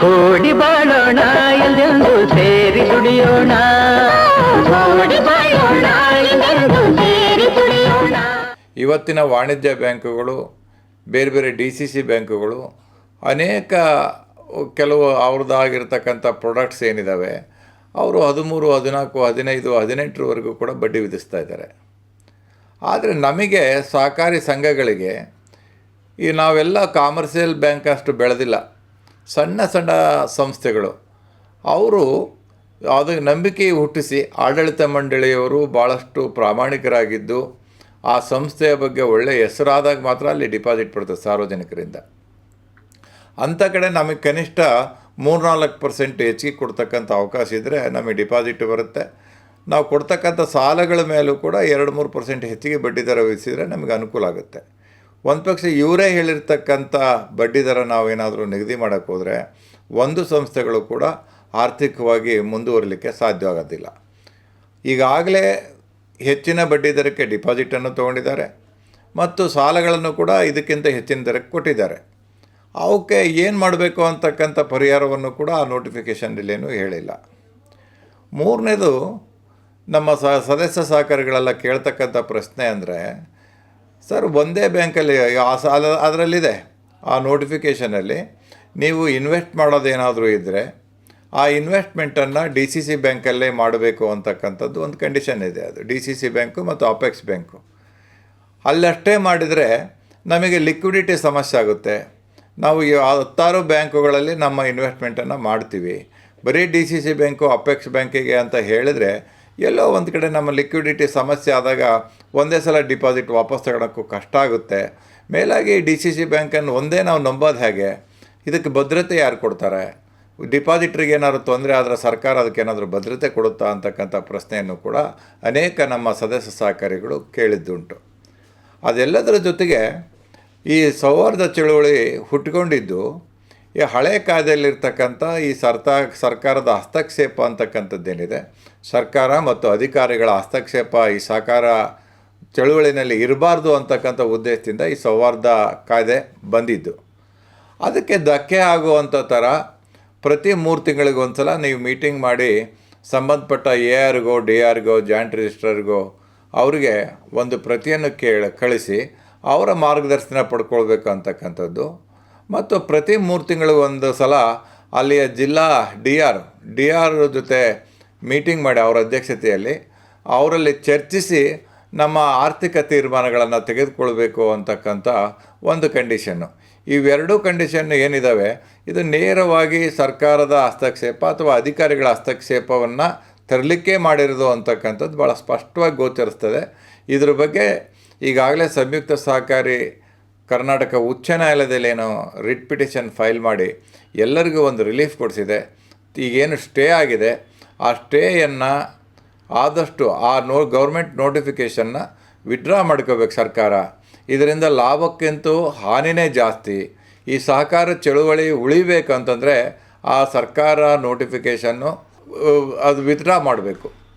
ಕೂಡಿ ಬಾಳೋಣ ಎಲ್ಲೆಂದು ಸೇರಿ ದುಡಿಯೋಣ. ಇವತ್ತಿನ ವಾಣಿಜ್ಯ ಬ್ಯಾಂಕುಗಳು, ಬೇರೆ ಬೇರೆ ಡಿ ಸಿ ಸಿ ಬ್ಯಾಂಕುಗಳು, ಅನೇಕ ಕೆಲವು ಅವ್ರದ್ದಾಗಿರ್ತಕ್ಕಂಥ ಪ್ರಾಡಕ್ಟ್ಸ್ ಏನಿದ್ದಾವೆ ಅವರು ಹದಿಮೂರು, ಹದಿನಾಲ್ಕು, ಹದಿನೈದು, ಹದಿನೆಂಟರವರೆಗೂ ಕೂಡ ಬಡ್ಡಿ ವಿಧಿಸ್ತಾ ಇದ್ದಾರೆ. ಆದರೆ ನಮಗೆ ಸಹಕಾರಿ ಸಂಘಗಳಿಗೆ ಈ ನಾವೆಲ್ಲ ಕಾಮರ್ಷಿಯಲ್ ಬ್ಯಾಂಕ್ ಅಷ್ಟು ಬೆಳೆದಿಲ್ಲ. ಸಣ್ಣ ಸಣ್ಣ ಸಂಸ್ಥೆಗಳು. ಅವರು ಅದಕ್ಕೆ ನಂಬಿಕೆ ಹುಟ್ಟಿಸಿ ಆಡಳಿತ ಮಂಡಳಿಯವರು ಭಾಳಷ್ಟು ಪ್ರಾಮಾಣಿಕರಾಗಿದ್ದು, ಆ ಸಂಸ್ಥೆಯ ಬಗ್ಗೆ ಒಳ್ಳೆಯ ಹೆಸರಾದಾಗ ಮಾತ್ರ ಅಲ್ಲಿ ಡಿಪಾಸಿಟ್ ಬರ್ತದೆ ಸಾರ್ವಜನಿಕರಿಂದ. ಅಂಥ ಕಡೆ ನಮಗೆ ಕನಿಷ್ಠ ಮೂರ್ನಾಲ್ಕು ಪರ್ಸೆಂಟ್ ಹೆಚ್ಚಿಗೆ ಕೊಡ್ತಕ್ಕಂಥ ಅವಕಾಶ ಇದ್ದರೆ ನಮಗೆ ಡಿಪಾಸಿಟ್ ಬರುತ್ತೆ. ನಾವು ಕೊಡ್ತಕ್ಕಂಥ ಸಾಲಗಳ ಮೇಲೂ ಕೂಡ ಎರಡು ಮೂರು ಪರ್ಸೆಂಟ್ ಹೆಚ್ಚಿಗೆ ಬಡ್ಡಿ ದರ ವಿಧಿಸಿದರೆ ನಮಗೆ ಅನುಕೂಲ ಆಗುತ್ತೆ. ಒಂದು ಪಕ್ಷ ಇವರೇ ಹೇಳಿರ್ತಕ್ಕಂಥ ಬಡ್ಡಿ ದರ ನಾವೇನಾದರೂ ನಿಗದಿ ಮಾಡೋಕ್ಕೆ ಹೋದರೆ ಒಂದು ಸಂಸ್ಥೆಗಳು ಕೂಡ ಆರ್ಥಿಕವಾಗಿ ಮುಂದುವರಲಿಕ್ಕೆ ಸಾಧ್ಯವಾಗೋದಿಲ್ಲ. ಈಗಾಗಲೇ ಹೆಚ್ಚಿನ ಬಡ್ಡಿ ದರಕ್ಕೆ ಡಿಪಾಸಿಟನ್ನು ತೊಗೊಂಡಿದ್ದಾರೆ ಮತ್ತು ಸಾಲಗಳನ್ನು ಕೂಡ ಇದಕ್ಕಿಂತ ಹೆಚ್ಚಿನ ದರಕ್ಕೆ ಕೊಟ್ಟಿದ್ದಾರೆ. ಅವಕ್ಕೆ ಏನು ಮಾಡಬೇಕು ಅಂತಕ್ಕಂಥ ಪರಿಹಾರವನ್ನು ಕೂಡ ಆ ನೋಟಿಫಿಕೇಷನ್ನೇನು ಹೇಳಿಲ್ಲ. ಮೂರನೇದು ನಮ್ಮ ಸ, ಸದಸ್ಯ ಸಹಕಾರಿಗಳೆಲ್ಲ ಕೇಳ್ತಕ್ಕಂಥ ಪ್ರಶ್ನೆ ಅಂದರೆ ಸರ್, ಒಂದೇ ಬ್ಯಾಂಕಲ್ಲಿ, ಆ ಅದರಲ್ಲಿದೆ, ಆ ನೋಟಿಫಿಕೇಷನಲ್ಲಿ ನೀವು ಇನ್ವೆಸ್ಟ್ ಮಾಡೋದೇನಾದರೂ ಇದ್ದರೆ ಆ ಇನ್ವೆಸ್ಟ್ಮೆಂಟನ್ನು ಡಿ ಸಿ ಸಿ ಬ್ಯಾಂಕಲ್ಲೇ ಮಾಡಬೇಕು ಅಂತಕ್ಕಂಥದ್ದು ಒಂದು ಕಂಡೀಷನ್ ಇದೆ ಅದು. ಡಿ ಸಿ ಸಿ ಬ್ಯಾಂಕು ಮತ್ತು ಅಪೆಕ್ಸ್ ಬ್ಯಾಂಕು. ಅಲ್ಲಷ್ಟೇ ಮಾಡಿದರೆ ನಮಗೆ ಲಿಕ್ವಿಡಿಟಿ ಸಮಸ್ಯೆ ಆಗುತ್ತೆ. ನಾವು ಹತ್ತಾರು ಬ್ಯಾಂಕುಗಳಲ್ಲಿ ನಮ್ಮ ಇನ್ವೆಸ್ಟ್ಮೆಂಟನ್ನು ಮಾಡ್ತೀವಿ. ಬರೀ D C C bank, apex ಬ್ಯಾಂಕಿಗೆ ಅಂತ ಹೇಳಿದರೆ ಎಲ್ಲೋ ಒಂದು ಕಡೆ ನಮ್ಮ ಲಿಕ್ವಿಡಿಟಿ ಸಮಸ್ಯೆ ಆದಾಗ ಒಂದೇ ಸಲ ಡಿಪಾಸಿಟ್ ವಾಪಸ್ ತಗೊಳಕ್ಕೂ ಕಷ್ಟ ಆಗುತ್ತೆ. ಮೇಲಾಗಿ ಡಿ ಸಿ ಸಿ ಬ್ಯಾಂಕನ್ನು ಒಂದೇ ನಾವು ನಂಬೋದು ಹೇಗೆ? ಇದಕ್ಕೆ ಭದ್ರತೆ ಯಾರು ಕೊಡ್ತಾರೆ? ಡಿಪಾಸಿಟ್ರಿಗೆ ಏನಾದರೂ ತೊಂದರೆ ಆದರೆ ಸರ್ಕಾರ ಅದಕ್ಕೆ ಏನಾದರೂ ಭದ್ರತೆ ಕೊಡುತ್ತಾ ಅಂತಕ್ಕಂಥ ಪ್ರಶ್ನೆಯನ್ನು ಕೂಡ ಅನೇಕ ನಮ್ಮ ಸದಸ್ಯ ಸಹಕಾರಿಗಳು ಕೇಳಿದ್ದುಂಟು. ಅದೆಲ್ಲದರ ಜೊತೆಗೆ ಈ ಸೌಹಾರ್ದ ಚಳುವಳಿ ಹುಟ್ಕೊಂಡಿದ್ದು ಈ ಹಳೆ ಕಾಯ್ದೆಯಲ್ಲಿರ್ತಕ್ಕಂಥ ಈ ಸರ್ತಾ ಸರ್ಕಾರದ ಹಸ್ತಕ್ಷೇಪ ಅಂತಕ್ಕಂಥದ್ದೇನಿದೆ? ಸರ್ಕಾರ ಮತ್ತು ಅಧಿಕಾರಿಗಳ ಹಸ್ತಕ್ಷೇಪ ಈ ಸಹಕಾರ ಚಳುವಳಿನಲ್ಲಿ ಇರಬಾರ್ದು ಅಂತಕ್ಕಂಥ ಉದ್ದೇಶದಿಂದ ಈ ಸೌಹಾರ್ದ ಕಾಯ್ದೆ ಬಂದಿದ್ದು. ಅದಕ್ಕೆ ಧಕ್ಕೆ ಆಗುವಂಥ ಥರ ಪ್ರತಿ ಮೂರು ತಿಂಗಳಿಗೆ ಒಂದು ಸಲ ನೀವು ಮೀಟಿಂಗ್ ಮಾಡಿ ಸಂಬಂಧಪಟ್ಟ ಎ ಆರ್ಗೋ, ಡಿ ಆರ್ಗೋ, ಜಾಯಿಂಟ್ ರಿಜಿಸ್ಟ್ರರ್ಗೋ ಅವರಿಗೆ ಒಂದು ಪ್ರತಿಯನ್ನು ಕೇಳಿ ಕಳಿಸಿ ಅವರ ಮಾರ್ಗದರ್ಶನ ಪಡ್ಕೊಳ್ಬೇಕು ಅಂತಕ್ಕಂಥದ್ದು. ಮತ್ತು ಪ್ರತಿ ಮೂರು ತಿಂಗಳಿಗೆ ಒಂದು ಸಲ ಅಲ್ಲಿಯ ಜಿಲ್ಲಾ ಡಿ ಆರ್ ಡಿ ಆರ್ ಜೊತೆ ಮೀಟಿಂಗ್ ಮಾಡಿ ಅವರ ಅಧ್ಯಕ್ಷತೆಯಲ್ಲಿ ಅವರಲ್ಲಿ ಚರ್ಚಿಸಿ ನಮ್ಮ ಆರ್ಥಿಕ ತೀರ್ಮಾನಗಳನ್ನು ತೆಗೆದುಕೊಳ್ಬೇಕು ಅಂತಕ್ಕಂಥ ಒಂದು ಕಂಡೀಷನ್ನು ಇವೆರಡೂ ಕಂಡೀಷನ್ ಏನಿದ್ದಾವೆ ಇದು ನೇರವಾಗಿ ಸರ್ಕಾರದ ಹಸ್ತಕ್ಷೇಪ ಅಥವಾ ಅಧಿಕಾರಿಗಳ ಹಸ್ತಕ್ಷೇಪವನ್ನು ತರಲಿಕ್ಕೆ ಮಾಡಿರೋದು ಅಂತಕ್ಕಂಥದ್ದು ಭಾಳ ಸ್ಪಷ್ಟವಾಗಿ ಗೋಚರಿಸ್ತದೆ. ಇದ್ರ ಬಗ್ಗೆ ಈಗಾಗಲೇ ಸಂಯುಕ್ತ ಸಹಕಾರಿ ಕರ್ನಾಟಕ ಉಚ್ಚ ನ್ಯಾಯಾಲಯದಲ್ಲಿ ಏನೋ ರಿಟ್ ಪಿಟಿಷನ್ ಫೈಲ್ ಮಾಡಿ ಎಲ್ಲರಿಗೂ ಒಂದು ರಿಲೀಫ್ ಕೊಡಿಸಿದೆ. ಈಗೇನು ಸ್ಟೇ ಆಗಿದೆ. ಆ ಸ್ಟೇಯನ್ನು ಆದಷ್ಟು ಆ ನೋ ಗೌರ್ಮೆಂಟ್ ನೋಟಿಫಿಕೇಷನ್ನ ವಿಡ್ರಾ ಮಾಡ್ಕೋಬೇಕು ಸರ್ಕಾರ. ಇದರಿಂದ ಲಾಭಕ್ಕಿಂತೂ ಹಾನಿನೇ ಜಾಸ್ತಿ. ಈ ಸಹಕಾರ ಚಳುವಳಿ ಉಳಿಬೇಕಂತಂದರೆ ಆ ಸರ್ಕಾರ ನೋಟಿಫಿಕೇಷನ್ನು ಅದು ವಿತ್ಡ್ರಾ ಮಾಡಬೇಕು.